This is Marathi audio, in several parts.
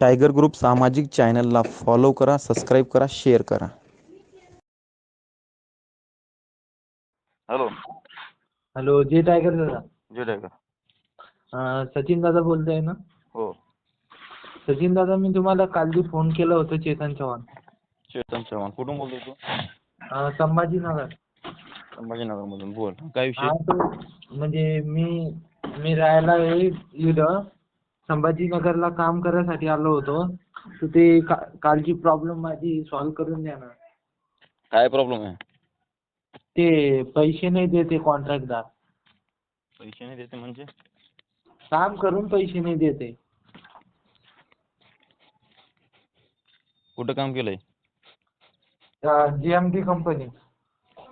टायगर ग्रुप सामाजिक चॅनलला फॉलो करा सबस्क्राईब करा शेअर करा. हॅलो. हॅलो जे टायगर दादा. जे टायगर. अं, सचिन दादा बोलताय ना? हो. सचिन दादा मी तुम्हाला काल बी फोन केला होता चेतन चव्हाण. चेतन चव्हाण. कुठून बोलतो तू? अं, संभाजीनगर. संभाजीनगरमधून. बोल. काय विषय? हा तो म्हणजे मी मी राहायला आहे इथं. संभाजीनगरला काम करायसाठी आलो होतो. तर ते का कालची प्रॉब्लेम माझी सॉल्व करून द्या ना. काय प्रॉब्लेम आहे? ते पैसे नाही देते कॉन्ट्रॅक्टदार पैसे नाही देते म्हणजे? काम करून पैसे नाही देते. कुठं काम केलंय? G M T company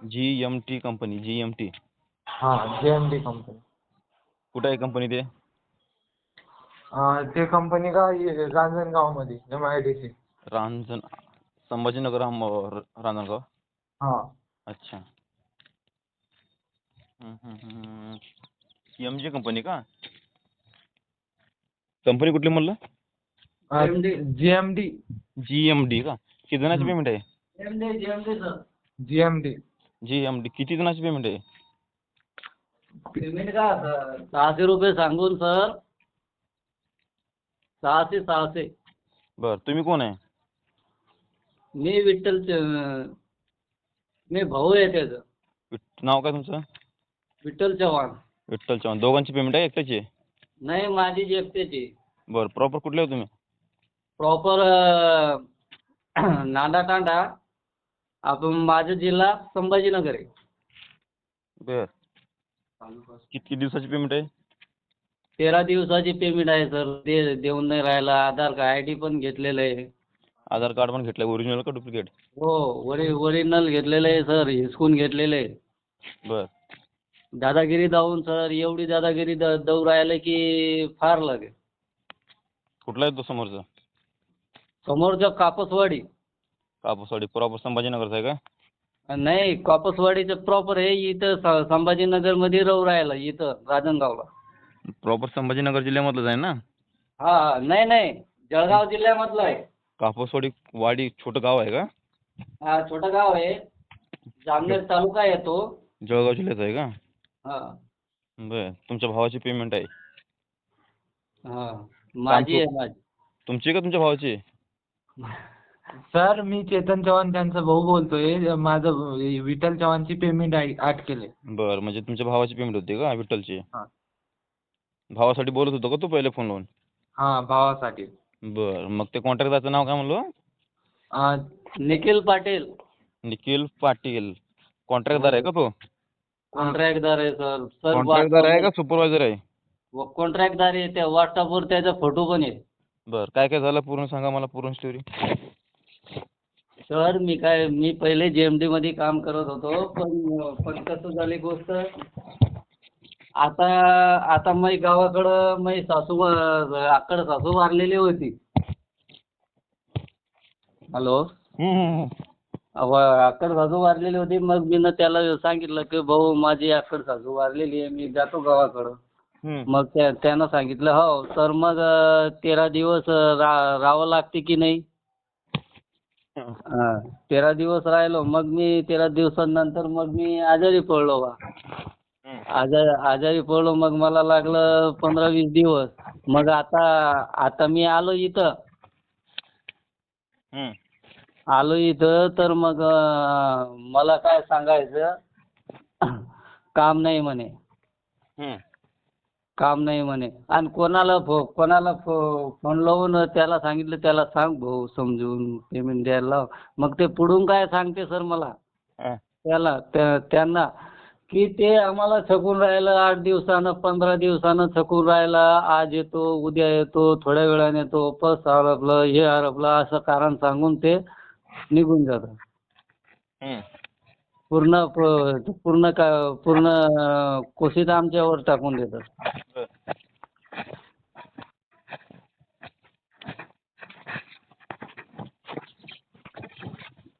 G M T company G M T हाँ जीएमटी कंपनी कुठं आहे कंपनी ते? अं, ते कंपनी का हे रांजणगावमध्ये एम आय डी सी रांजण संभाजीनगर हम रांजणगाव? हां. अच्छा. एम जी कंपनी का? कंपनी कुठली म्हणलं? G M D G M D का? किती जणांची पेमेंट आहे? G M D G M D किती जणांची पेमेंट आहे? पेमेंट का सहाशे रुपये सांगून सर. सहाशे बरं तुम्ही कोण आहे? मी विठ्ठल च- मी भाऊ आहे त्याचं. विठ- नाव काय तुमचं? विठ्ठल चव्हाण. विठ्ठल चव्हाण. दोघांची पेमेंट आहे एकट्याची? आहे नाही माझी जी एकट्याची. बरं प्रॉपर कुठले तुम्ही? प्रॉपर नांदा तांडा आपण माझा जिल्हा संभाजीनगर आहे. बर. किती किती दिवसाची पेमेंट आहे? तेरा दिवसाची पेमेंट आहे सर ते देऊन नाही राहिला. आधार कार्ड आय डी पण घेतलेलं आहे. आधार कार्ड पण घेतलंय. ओरिजिनल का डुप्लिकेट हो ओरि ओरिजिनल घेतलेलं आहे सर हिसकून घेतलेलं आहे. बर. दादागिरी दावून सर एवढी दादागिरी द दऊ राहिले की फार लागे. कुठला आहे तो समोरचा समोरच्या कापसवाडी. कापूसवाडी. प्रॉपर संभाजीनगरचा आहे का? नाही कापसवाडीचं प्रॉपर आहे. इथं स- संभाजीनगरमध्ये राहू राहिला इथं राजनगावला. प्रॉपर संभाजीनगर जिल्ह्यामधलंच आहे ना? हा हा नाही नाही. जळगाव जिल्ह्यामधलं आहे. कापूसवाडी वाडी छोटं गाव आहे का? हा छोटं गाव आहे. जामनेर तालुका येतो जळगाव जिल्ह्याचं आहे का? हा. बर. तुमच्या भावाची पेमेंट आहे. हा. माझी आहे माझी. तुमची का तुमच्या भावाची? सर मी चेतन चव्हाण त्यांचा भाऊ बोलतोय. माझं विठ्ठल चव्हाणची पेमेंट आठ केले. बर. म्हणजे तुमच्या भावाची पेमेंट होती का? विठ्ठलची? हा. भावासाठी बोलत होतो का तू पहिले फोन लावून? हा भावासाठी. बर मग ते कॉन्ट्रॅक्टरचं नाव काय म्हणलो? अं, निखिल पाटील. निखिल पाटील. कॉन्ट्रॅक्टदार आहे का तो? कॉन्ट्रॅक्टदार आहे सर सर कॉन्ट्रॅक्टदार आहे का? सुपरवायझर आहे? कॉन्ट्रॅक्टदार आहे त्या व्हॉट्सअपवर त्याचा फोटो पण आहे. बर काय काय झालं? पूर्ण सांगा मला पूर्ण स्टोरी सर मी काय मी पहिले जे एममध्ये काम करत होतो पण पण कसं झाली गोष्ट आता आता मी गावाकडं मी सासू आकड सासू वारलेली होती. हॅलो? अव आकड सासू वारलेली होती. मग मी त्याला सांगितलं की भाऊ माझी आकड सासू वारलेली आहे. मी जातो गावाकडं. हम्म. मग त्या त्यानं सांगितलं हो तर मग तेरा दिवस राहावं लागते की नाही? हा, तेरा दिवस राहिलो. मग मी तेरा दिवसानंतर मग मी आजारी पडलो बा. आजारी आजारी पडलो मग मला लागलं पंधरा वीस दिवस. मग आता आता मी आलो इथं. हम्म. आलो इथं तर मग अं, मला काय सांगायचं? काम नाही म्हणे. हम्म. काम नाही म्हणे. आणि कोणाला फो कोणाला फो फोन लावून त्याला सांगितलं त्याला सांग भाऊ समजून पेमेंट द्यायला लाव. मग ते पुढून काय सांगते सर मला? हा. त्याला त्या त्यांना की ते आम्हाला थकून राहिलं आठ दिवसानं पंधरा दिवसानं थकून राहिला आज येतो उद्या येतो थोड्या वेळाने येतो पस हरपलं हे हरपलं असं कारण सांगून ते निघून जातात. पूर्ण प- पूर्ण का पूर्ण कोशीत आमच्यावर टाकून देतात.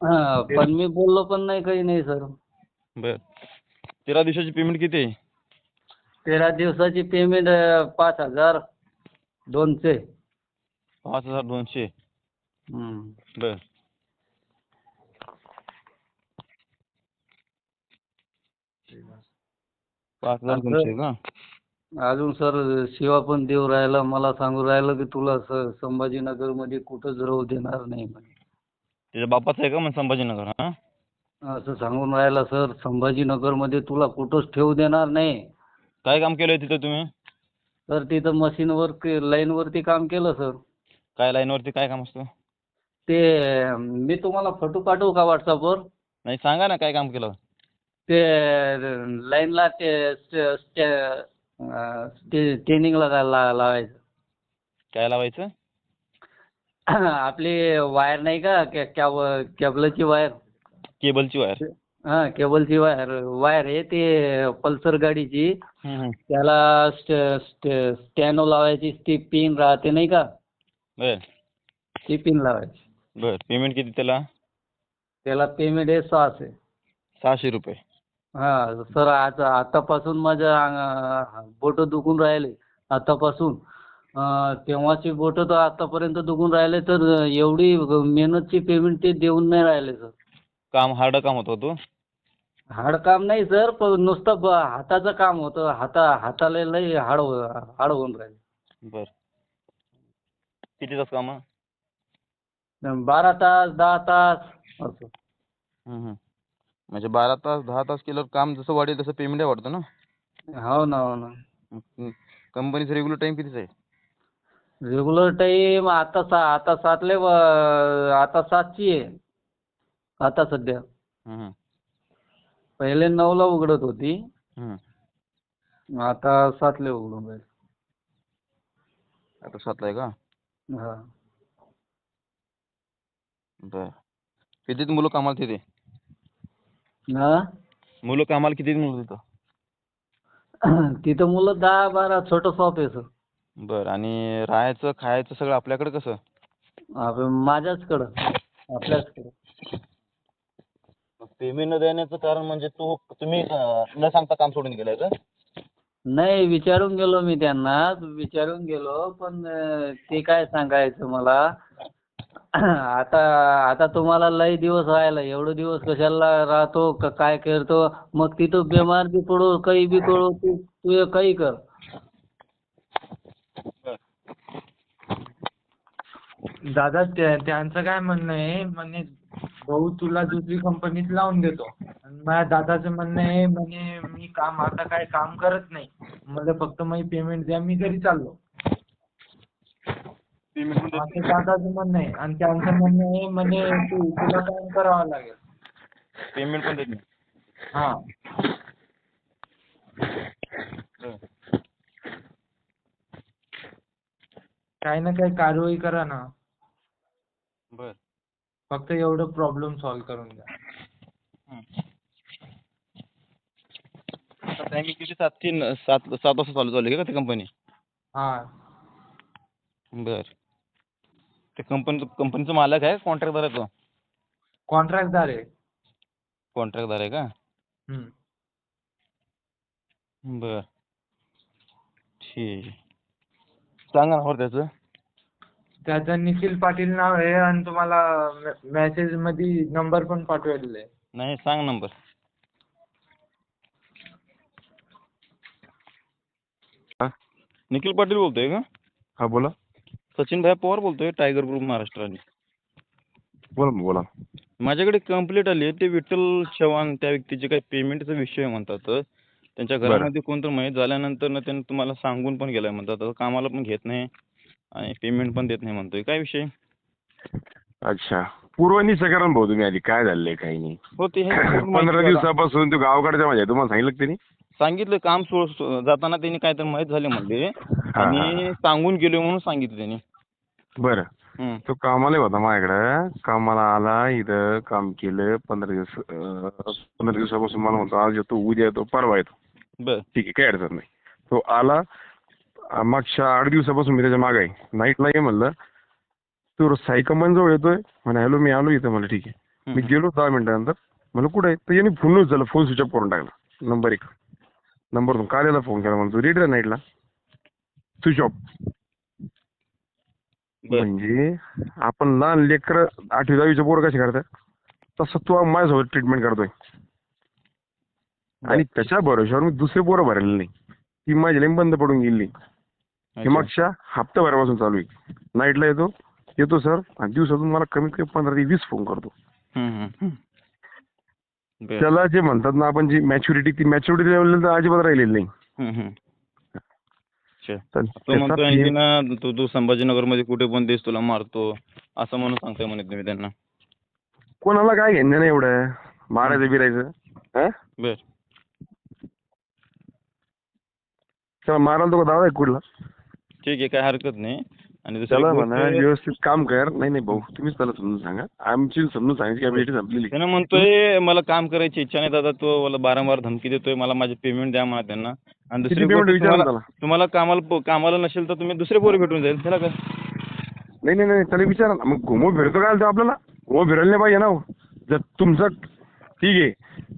हा पण मी बोललो पण नाही काही नाही सर बर तेरा दिवसाची पेमेंट किती आहे? तेरा दिवसाची पेमेंट पाच हजार दोनशे. पाच हजार दोनशे. हम्म. बर. पाच हजार दोनशे का? अजून सर शिवा पण देऊ राहिला. मला सांगू राहिलं की तुला स- संभाजीनगरमध्ये कुठंच राहू देणार नाही म्हणे. त्याच्या बापाचं आहे का मग संभाजीनगर हा? असं सांगून राहिला सर संभाजीनगरमध्ये तुला कुठंच ठेवू देणार नाही. काय काम केलंय तिथं तुम्ही? तर तिथं मशीनवर लाईनवरती काम केलं सर. काय लाईनवरती काय काम असतं? ते अं, मी तुम्हाला फोटो पाठवू का व्हॉट्सअपवर? नाही सांगा ना काय काम केलं. ते लाईनला ते स्ट- स्ट- अं, ते ट्रेनिंगला ला लावायचं. काय लावायचं? आपली वायर नाही का कॅ कॅब कॅबलची वायर? केबलची वायर. हां केबलची वायर वायर आहे ते पल्सर गाडीची. त्याला स्ट स्ट स्टॅनो लावायची ती पिन राहते नाही का? बर. ती पिन लावायची. बर पेमेंट किती त्याला? त्याला पेमेंट आहे सहाशे. सहाशे रुपये. हां सर आज आतापासून माझ्या बोटं दुखून राहिले आतापासून. तेव्हाची बोटं तर आतापर्यंत दुखून राहिले तर एवढी मेहनतची पेमेंट ते देऊन नाही राहिले सर. काम हार्ड काम होतं तो? हाड काम नाही सर पण नुसतं ब हाताचं काम होतं. हाता हाताला लई हाड हो हाड होऊन राहिले. बर. किती तास काम? बारा तास दहा तास असं. म्हणजे बारा तास दहा तास केल्यावर काम जसं वाढेल तसं पेमेंट वाढतं ना? हो ना हो ना. कंपनीचं रेग्युलर टाइम कितीच आहे? रेग्युलर टाईम आता सा आता सातले व- आता सातची आहे. आता सध्या. पहिले नऊला उघडत होती. आता सातले उघडून राहील. आता सातला आहे का? हा. बर. किती मुलं कामाला तिथे? हा? मुलं कामाला किती मुलं तिथं? तिथं मुलं दहा बारा छोटं शॉप आहे सर. बर. आणि राहायचं खायचं सगळं आपल्याकडे कसं? आप- माझ्याचकडं. आपल्याचकडं. पेमेंट न देण्याचं कारण म्हणजे तू तुम्ही न सांगता काम सोडून गेलाय का? नाही विचारून गेलो मी त्यांना. विचारून गेलो पण ते काय सांगायचं मला? आता आता तुम्हाला लई दिवस राहिला. एवढे दिवस कशाला राहतो क- काय करतो? मग तिथं बिमार बी पडो काही बी करो तू तू काही कर. दादा त्या- त्यांचं काय म्हणणं आहे? म्हणे भाऊ तुला दुसरी कंपनीत लावून देतो. आणि माझ्या दादाचं म्हणणं आहे म्हणे मी काम आता काय काम करत नाही. मला फक्त माझी पेमेंट द्या मी घरी चाललो. असं दादाचं म्हणणं आहे. आणि त्यांचं म्हणणं आहे म्हणे तू तुला काम करावं लागेल. पेमेंट पण देत नाही. हा. काही ना काही कारवाई करा ना. फक्त एवढं प्रॉब्लेम सॉल्व्ह करून द्या टायमिंग किती सात तीन सात सात वाजता चालू झाली का ती कंपनी हा. बर. ते कंपनी कंपनीचा मालक आहे कॉन्ट्रॅक्टदार आहे तो? कॉन्ट्रॅक्टदार आहे. कॉन्ट्रॅक्टदार आहे का? हम्म. बर. ठीक. आहे. सांगा ना बरं त्याचं. त्याचं निखिल पाटील नाव आहे आणि तुम्हाला मेसेजमध्ये नंबर पण पाठवलेला आहे. नाही सांग नंबर निखिल पाटील बोलतोय का? हा बोला. सचिन भाई पवार बोलतोय टायगर ग्रुप महाराष्ट्राने. बोला बोला. माझ्याकडे कंप्लेंट आली आहे. ते विठ्ठल चव्हाण त्या व्यक्तीचे काही पेमेंटचा विषय म्हणतात. त्यांच्या. घरामध्ये कोणतं मयत झाल्यानंतर ना त्यांनी तुम्हाला सांगून पण गेलाय म्हणतात. आता कामाला पण घेत नाही. आणि पेमेंट पण देत नाही म्हणतोय. काय विषय? अच्छा. पूर्वनी सकाराम भाऊ तुम्ही आधी. काय झालंय काही नाही. हो ते हे पूर्ण पंधरा माहिती. दिवसापासून तो गावाकडच्या माझ्या तुम्हाला सांगितलं का त्यांनी? सांगितलं काम सो सो- जाताना त्यांनी काय तर माहीत झाले म्हणले. हा, आणि सांगून गेलो म्हणून सांगितलं त्यांनी. बरं. तो कामाला होता माझ्याकडे. कामाला आला इथं काम केलं. पंधरा दिवस अं, पंधरा दिवसापासून मला म्हणतो आज येतो उद्या येतो परवा येतो. बर. ठीक आहे काही अडचण नाही. तो आला मागच्या आठ दिवसापासून मी त्याच्यामागे आहे. नाईटला ये म्हणलं. तो साई जवळ येतोय. म्हणे हॅलो मी आलो इथं. म्हणलं ठीक आहे. मी. गेलो दहा मिनिटानंतर. म्हणलं कुठे आहे? तर याने फोन झाला फोन स्विच ऑफ करून टाकला. नंबर एक. नंबर दोन. कार्याला फोन केला. म्हणतो रेडी नाईटला स्विच ऑफ म्हणजे आपण लहान लेकर आठवी दहावीचे पोरं कसे करतात? तसं तू माझ्यासोबत ट्रीटमेंट करतोय. आणि त्याच्या भरोश्यावर मी दुसरे पोरं भरलेले नाही. ती माझी लाईन बंद पडून गेली. हे अच्छा. मागच्या हप्त्याभरापासून चालू आहे. नाईटला येतो. येतो सर आणि दिवसातून मला कमीत कमी पंधरा ते वीस फोन करतो. त्याला जे म्हणतात ना आपण जी मॅच्युरिटी ती मॅच्युरिटी लेवल तर अजिबात राहिलेली नाही. तो म्हणतो तू तू संभाजीनगरमध्ये कुठे पण देस तुला मारतो असं म्हणून सांगताय म्हणे तुम्ही त्यांना. कोणाला काय घेणं नाही एवढं. मारायचं बिरायचं. बर. मारायला तो दादा आहे कुठला? ठीक आहे काय हरकत नाही. आणि दुसरी त्याला गोष्ट, म्हणा व्यवस्थित काम कर. नाही नाही भाऊ तुम्हीच त्याला समजून सांगा. आमची समजून सांगायची कॅपॅसिटी संपलेली त्यानं म्हणतोय मला काम करायची इच्छा नाही दादा तो मला बारंबार धमकी देतोय मला माझे पेमेंट द्या म्हणा त्यांना. आणि दुसरी payment गोष्ट विचारा तुम्हाला त्याला. तुम्हाला कामाला प- कामाला नसेल तर तुम्ही दुसरे पोरं भेटून जाईल. त्याला काय? नाही नाही नाही त्याला विचारा ना. मग घुमो फिरतो काय तो आपल्याला? घुमो फिरायला नाही पाहिजे ना हो. जर तुमचं ठीक आहे.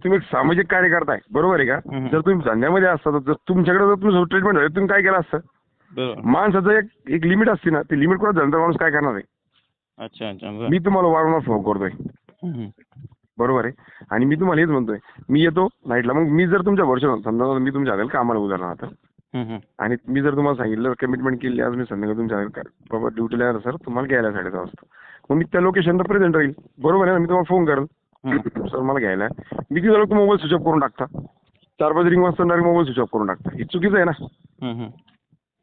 तुम्ही एक सामाजिक कार्य करताय बरोबर आहे का? हम्म. जर तुम्ही धंद्यामध्ये असता तर जर तुमच्याकडे जर तुमचं ट्रीटमेंट झालं तुम्ही काय केलं असतं? माणसाचं एक एक लिमिट असते ना ती लिमिट कुठं तर माणूस काय करणार आहे? अच्छा अच्छा मी तुम्हाला वारंवार फोन करतोय. बरोबर आहे? आणि मी तुम्हाला हेच म्हणतोय मी येतो नाईटला मग मी जर तुमच्या भरोशावर समजा मी तुमच्या हाताला कामाला हम्म. आणि मी जर तुम्हाला सांगितलं कमिटमेंट केली आज मी संध्याकाळी तुमच्या बाबा ड्युटीला सर तुम्हाला घ्यायला साडेदहा वाजता. मग मी त्या लोकेशनला प्रेझेंट राहील. बरोबर आहे ना? मी तुम्हाला फोन करेल. सर मला घ्यायला. मी किती झालं मोबाईल स्विच ऑफ करून टाकता? चार पाच रिंग वाजता मोबाईल स्विच ऑफ करून टाकता. हे चुकीचं आहे ना.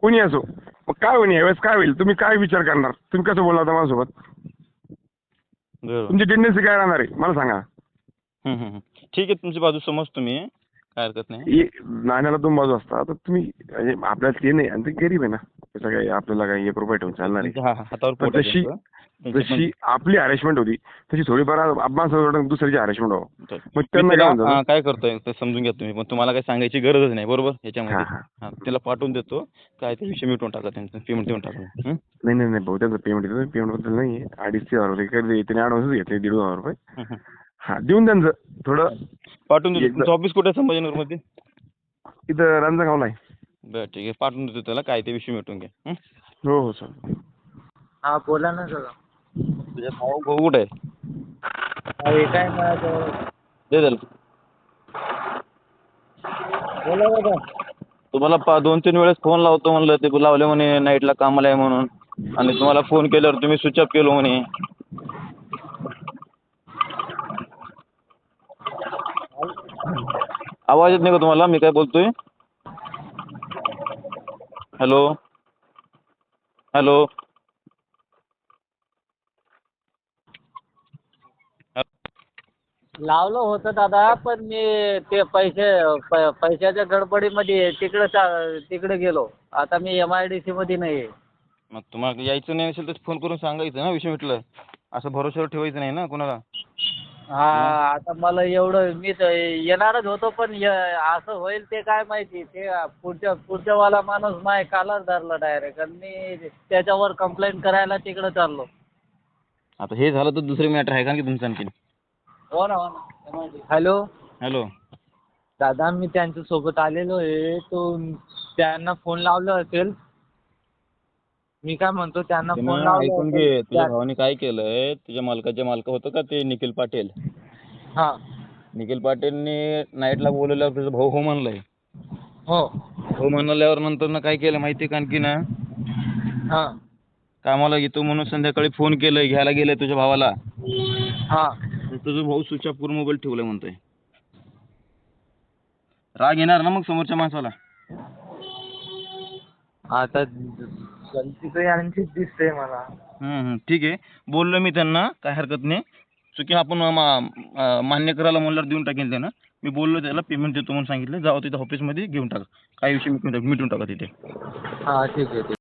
कोणी असो. मग काय होईल? यावेळेस काय होईल? तुम्ही काय विचार करणार? तुम्ही कसं बोलणार आता माझ्यासोबत? बरोबर. तुमची टेंडन्सी काय राहणार आहे? मला सांगा. हम्म, हम्म, हम्म. ठीक आहे तुमची बाजू समजतो मी काय हरकत नाही. नाण्याला दोन बाजू असतात. तर तुम्ही म्हणजे आपल्याला ते नाही. आणि ते गरीब आहे ना. त्याचं काही आपल्याला काही एक रुपये ठेवून चालणार आहे हा, हा, हातावर पोट आहे पण- जशी आपली हॅरेसमेंट होती तशी थोडीफार माणसाचं दुसऱ्याची हॅरेसमेंट व्हावं. तर मग मी त्यांना काय त्याला, म्हणतात काय करतोय? ते समजून घ्या तुम्ही. पण तुम्हाला काय सांगायची गरजच नाही. बरोबर? हा, ह्याच्यामध्ये हा. हा, त्याला पाठवून देतो. काय ते विषय मिटवून टाका त्यांचं. पेमेंट देऊन टाका. हं? नाही नाही नाही. भाऊ त्यांचं पेमेंट पेमेंटबद्दल नाही अडीच ते हजार रुपये. त्याने ॲडव्हान्सच घेतले. दीड हजार रुपये. हं, हं. हा देऊन त्यांचं थोडं पाठवून देतो. एकदा- तुमचं ऑफिस कुठे आहे संभाजीनगरमध्ये इथं रांजणगावला आहे. बरं ठीक आहे. पाठवून देतो त्याला. काय ते विषय मिटवून घ्या. हं? हो हो सर. हा बोला ना सर. तुझ्या भाऊ भाऊ कुठे आहे? हे काय माझ्याजवळ दे त्याला. बोला दादा तुम्हाला पा दोन तीन वेळेस फोन लावतो म्हणलं. ते लावले म्हणे नाईटला कामाला आहे म्हणून. आणि तुम्हाला फोन केल्यावर तुम्ही स्विच ऑफ केलो म्हणे. आवाज येत नाही का तुम्हाला? मी काय बोलतोय? हॅलो? हॅलो? लावलं होतं दादा पण मी ते पैसे प- पैशाच्या गडबडीमध्ये तिकडं चा- तिकडे गेलो. आता मी एम आय डी सी मध्ये नाही आहे मग तुम्हाला यायचं नाही असेल तर फोन करून सांगायचं ना विषय म्हटलं असं भरोश्यावर ठेवायचं नाही ना कोणाला? हा आता मला एवढं मी तर येणारच होतो पण य- असं होईल ते काय माहिती ते पुढच्या पुढच्या वाला माणूस माय कालच धरला डायरेक्ट आणि मी त्याच्यावर कंप्लेंट करायला तिकडं चाललो. आता हे झालं तर दुसरे मॅटर आहे का की तुमचं आणखीन. हो ना हो ना हॅलो हॅलो दादा मी त्यांच्यासोबत आलेलो आहे तो त्यांना फोन लावला असेल. मी काय म्हणतो त्यांना फोन लावला ऐकून. घे तुझ्या त्या- भावाने काय केलंय तुझ्या मालकाचे मालक होतं का ते निखिल पाटील? हा. निखिल पाटीलने नाईटला बोलवल्यावर तुझा भाऊ हो म्हणलाय. हो. हो म्हणल्यावर नंतर ना काय केलं माहिती का आणखी ना हा. कामाला येतो म्हणून संध्याकाळी फोन केलंय घ्यायला गेलंय तुझ्या भावाला. हा. तर तुझा भाऊ स्विच ऑफ करून मोबाईल ठेवलाय म्हणतोय. राग येणार ना मग समोरच्या माणसाला? आता गलती तर यांचीच दिसते मला. हम्म. ठीक आहे. बोललो मी त्यांना काय हरकत नाही. चुकी आपण मा- मान्य करायला म्हणल्यावर देऊन टाकेल त्यानं. मी बोललो त्याला पेमेंट देतो म्हणून सांगितलं. जाऊ तिथं ऑफिसमध्ये घेऊन टाका. काही विषय मिटून टाका मिटून टाका तिथे. हा ठीक आहे ठीक